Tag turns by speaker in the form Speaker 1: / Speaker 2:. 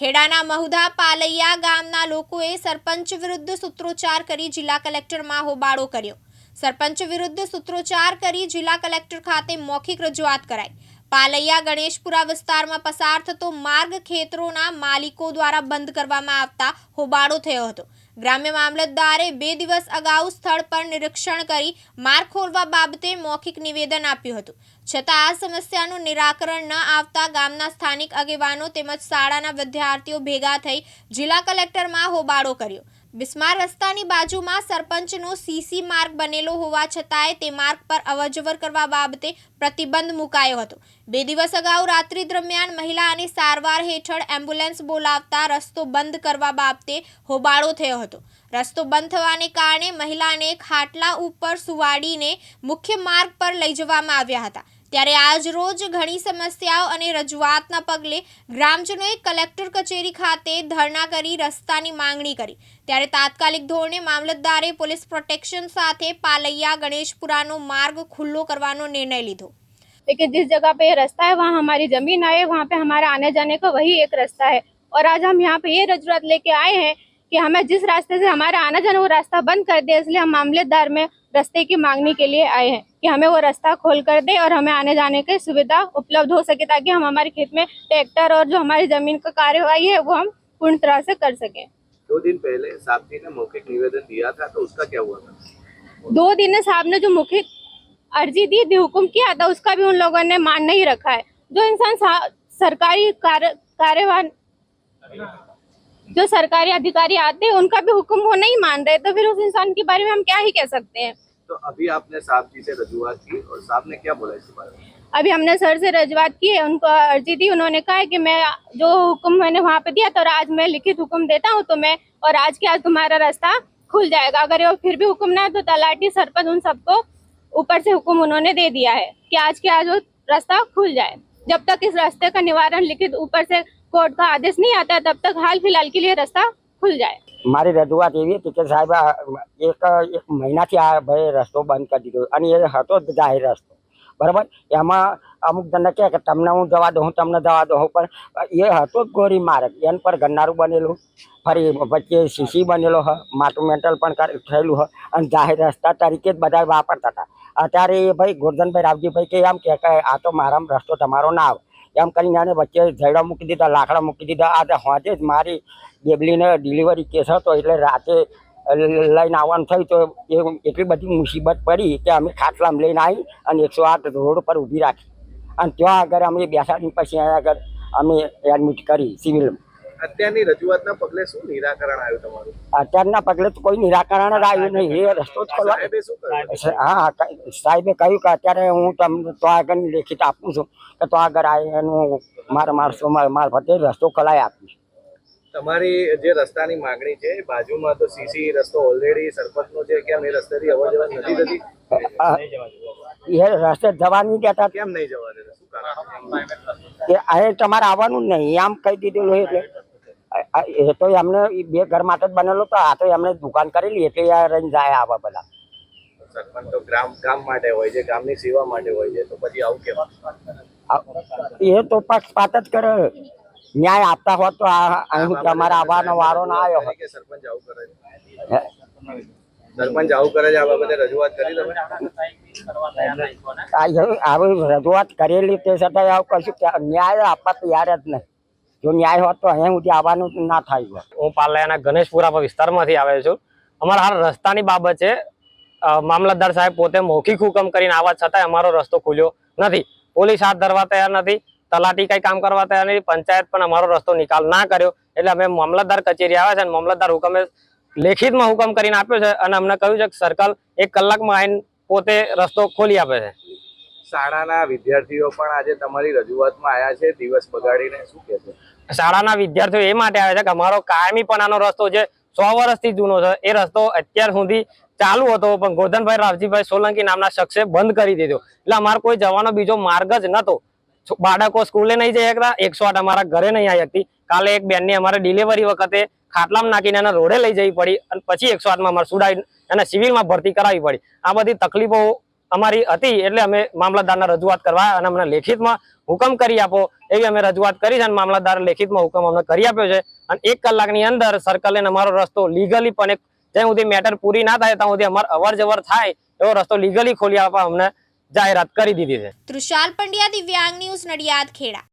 Speaker 1: ખેડાના મહુધા પાલૈયા ગામના લોકોએ સરપંચ વિરુદ્ધ સૂત્રોચ્ચાર કરી જિલ્લા કલેક્ટરમાં હોબાળો કર્યો. સરપંચ વિરુદ્ધ સૂત્રોચ્ચાર કરી જિલ્લા કલેક્ટર ખાતે મૌખિક રજૂઆત કરાઈ. પાલૈયા ગણેશપુરા વિસ્તારમાં પસાર થતો માર્ગ ખેતરોના માલિકો દ્વારા બંધ કરવામાં આવતા હોબાળો થયો હતો. ગ્રામ્ય મામલતદારે બે દિવસ અગાઉ સ્થળ પર નિરીક્ષણ કરી માર્ગ ખોલવા બાબતે મૌખિક નિવેદન આપ્યું હતું. છતાં આ સમસ્યાનું નિરાકરણ ન આવતા ગામના સ્થાનિક આગેવાનો તેમજ શાળાના વિદ્યાર્થીઓ ભેગા થઈ જિલ્લા કલેક્ટરમાં હોબાળો કર્યો. બિસ્માર રસ્તાની બાજુમાં સરપંચનો સીસી માર્ગ બનેલો હોવા છતાંય તે માર્ગ પર અવરજવર કરવા બાબતે પ્રતિબંધ મુકાયો હતો. બે દિવસ અગાઉ રાત્રિ દરમિયાન મહિલા અને સારવાર હેઠળ એમ્બ્યુલન્સ બોલાવતા રસ્તો બંધ કરવા બાબતે હોબાળો થયો હતો. રસ્તો બંધ થવાને કારણે મહિલાને ખાટલા ઉપર સુવાડીને મુખ્ય માર્ગ પર લઈ જવામાં આવ્યા હતા. ત્યારે આજ રોજ ઘણી સમસ્યાઓ અને રજૂઆતના પગલે ગ્રામજનોએ કલેક્ટર કચેરી ખાતે ધરણા કરી રસ્તાની માંગણી કરી ત્યારે તાત્કાલિક ધોરણે મામલતદારે પોલીસ પ્રોટેક્શન સાથે પાલૈયા ગણેશપુરાનો માર્ગ ખુલ્લો કરવાનો નિર્ણય લીધો
Speaker 2: लेकिन जिस जगह पे ये रास्ता है वहाँ हमारी जमीन है वहाँ पे हमारा आने जाने का वही एक रास्ता है और आज हम यहाँ पे ये रजूआत लेके आए हैं कि हमें जिस रास्ते से हमारा आना जाना वो रास्ता बंद कर दे इसलिए हम मामलेदार में रास्ते की मांगने के लिए आए हैं कि हमें वो रास्ता खोल कर दे और हमें आने जाने की सुविधा उपलब्ध हो सके ताकि हम हमारे खेत में ट्रैक्टर और जो हमारी ज़मीन का कार्यवाही है वो हम पूर्ण तरह से कर सकें।
Speaker 3: दो दिन पहले साहब जी ने मौखिक निवेदन दिया था तो उसका क्या हुआ था?
Speaker 2: दो दिन में साहब ने जो मौखिक अर्जी दी थी हुक्म किया था उसका भी उन लोगों ने मान नहीं रखा है। जो इंसान सरकारी कार्य कार्यवाह जो सरकारी अधिकारी आते हैं उनका भी हुक्म वो नहीं मान रहे तो फिर उस इंसान के बारे में हम क्या ही कह सकते हैं?
Speaker 3: तो अभी आपने साहब जी से रजूआत की और साहब ने क्या बोला इसके बारे में?
Speaker 2: अभी हमने सर से रजूआत की है उनको अर्जी दी उन्होंने कहा है कि मैं जो हुक्म मैंने वहाँ पे दिया और आज मैं लिखित हुक्म देता हूँ तो मैं और आज के आज तुम्हारा रास्ता खुल जाएगा। अगर वो फिर भी हुक्म ना है तो तलाटी सरपंच उन सबको ऊपर से हुक्म उन्होंने दे दिया है कि आज के आज वो रास्ता खुल जाए। जब तक इस रास्ते का निवारण लिखित ऊपर से कोर्ट का आदेश नहीं आता है तब तक हाल फिलहाल के लिए रास्ता खुल जाए
Speaker 4: મારી રજૂઆત એવી હતી કે સાહેબ આ એક એક મહિનાથી આ ભાઈ રસ્તો બંધ કરી દીધો અને એ હતો જ જાહેર રસ્તો બરાબર એમાં અમુક જણને કહે કે તમને હું જવા દઉં તમને જવા દઉં પણ એ હતો જ ગોરી માર્ગ એન પર ગન્નારું બનેલું ફરી વચ્ચે સીસી બનેલો હ માટું મેન્ટલ પણ કર- થયેલું હ અને જાહેર રસ્તા તરીકે જ બધા વાપરતા હતા અત્યારે એ ભાઈ ગોરધનભાઈ રાવજીભાઈ કે એમ કહે કે આ તો મારા રસ્તો તમારો ના આવે એમ કરીને એને વચ્ચે ઝેડા મૂકી દીધા, લાકડા મૂકી દીધા. આજે હોજે જ મારી બેબલીને ડિલિવરી કેસ હતો એટલે રાતે લઈને આવવાનું થયું તો એ એટલી બધી મુસીબત પડી કે અમે ખાટલામાં લઈને આવી અને એકસો આઠ રોડ પર ઊભી રાખી. અને ત્યાં આગળ અમે બેસાડી પછી આગળ અમે એડમિટ કરી સિવિલમાં
Speaker 3: અત્યારની રજૂઆતના પગલે શું નિરાકરણ આવ્યું તમારું?
Speaker 4: અત્યારના પગલે તો કોઈ નિરાકરણ જ આવ્યું નહીં. એ રસ્તો જ ખોલવા હા સાહેબે કહ્યું કે અત્યારે હું તમને તો આગળ લેખિત આપું છું કે તો આગળ એનું મારા માણસો મારફતે રસ્તો ખોલાઈ આપીશ.
Speaker 3: તમારી જે રસ્તાની માંગણી છે બાજુમાં તો સીસી રસ્તો ઓલરેડી સરપંચનો છે કેમ એ રસ્તેથી અવર જવર નથી થતી
Speaker 4: એ રસ્તે જવા નહીં દેતા.
Speaker 3: કેમ નહીં જવા દેતા? શું કારણ?
Speaker 4: અહીં તમારે આવવાનું નહીં. આમ કહી દીધેલું એટલે. એ તો એમને બે ઘર માટે જ બનેલો તો આ તો એમને દુકાન કરેલી એટલે આ રહીને જાય આવા બધા.
Speaker 3: સરપંચ તો ગ્રામ ગામ માટે હોય છે ગામની સેવા માટે હોય છે તો પછી આવું કેમ
Speaker 4: એ તો પક્ષપાત જ કરે. ન્યાય આપતા હોત તો અહીં તમારે આવવાનો વારો ના આવ્યો હોત.
Speaker 3: સરપંચ આવું કરે છે? સરપંચ આવું કરે છે આ બાબતે રજૂઆત કરી તમે?
Speaker 4: આવી રજૂઆત કરેલી તે છતાં આવું કશું ન્યાય આપવા તૈયાર જ નહીં. જો ન્યાય હોત તો અહીં સુધી આવવાનું ના થાય હોત.
Speaker 5: હું પાલયાના ગણેશપુરા વિસ્તારમાંથી આવે છું. અમારા હાલ રસ્તાની બાબત છે. મામલતદાર સાહેબ પોતે મૌખિક હુકમ કરીને આવવા છતાંય અમારો રસ્તો ખુલ્યો નથી. પોલીસ હાથ ધરવા તૈયાર નથી. તલાટી કઈ કામ કરવા તૈયાર નથી. પંચાયત પણ અમારો રસ્તો નિકાલ ના કર્યો. એટલે અમે મામલતદાર કચેરી આવ્યા છે અને મામલતદાર હુકમે લેખિતમાં હુકમ કરીને આપ્યો છે અને અમને કહ્યું છે કે સર્કલ એક કલાકમાં આવીને પોતે રસ્તો ખોલી આપે છે.
Speaker 3: શાળાના વિદ્યાર્થીઓ પણ આજે તમારી રજૂઆતમાં આવ્યા છે, દિવસ બગાડીને શું કહે છે?
Speaker 5: શાળાના વિદ્યાર્થીઓ એ માટે આવે છે કે અમારો કાયમી પણ આનો રસ્તો છે સો વર્ષથી જૂનો છે, એ રસ્તો અત્યાર સુધી ચાલુ હતો, પણ ગોધનભાઈ, રાવજીભાઈ સોલંકી નામના શખ્સે બંધ કરી દીધો. એટલે અમારો કોઈ જવાનો બીજો માર્ગ જ નતો બાળકો સ્કૂલે નહીં જઈ શકતા એકસો આઠ અમારા ઘરે નહીં આવી શકતી. કાલે એક બેનની અમારે ડિલિવરી વખતે ખાટલામાં નાખીને એને રોડે લઈ જવી પડી, અને પછી એકસો આઠમાં અમારે સુડાવી એને સિવિલમાં ભરતી કરાવી પડી. આ બધી તકલીફો અમારી હતી એટલે અમે મામલતદારને રજૂઆત કરવા અને અમને લેખિતમાં હુકમ કરી આપો એવી અમે રજૂઆત કરી છે અને મામલતદાર લેખિતમાં હુકમ અમને કરી આપ્યો છે. અને એક કલાકની અંદર સર્કલે અમારો રસ્તો લીગલી પણ એક જ્યાં સુધી મેટર પૂરી ના થાય ત્યાં સુધી અમારે અવર જવર થાય એવો રસ્તો લીગલી ખોલી આપવા અમને જાહેરાત કરી દીધી છે.
Speaker 1: તૃષાલ પંડ્યા, દિવ્યાંગ ન્યૂઝ નડિયાદ, ખેડા.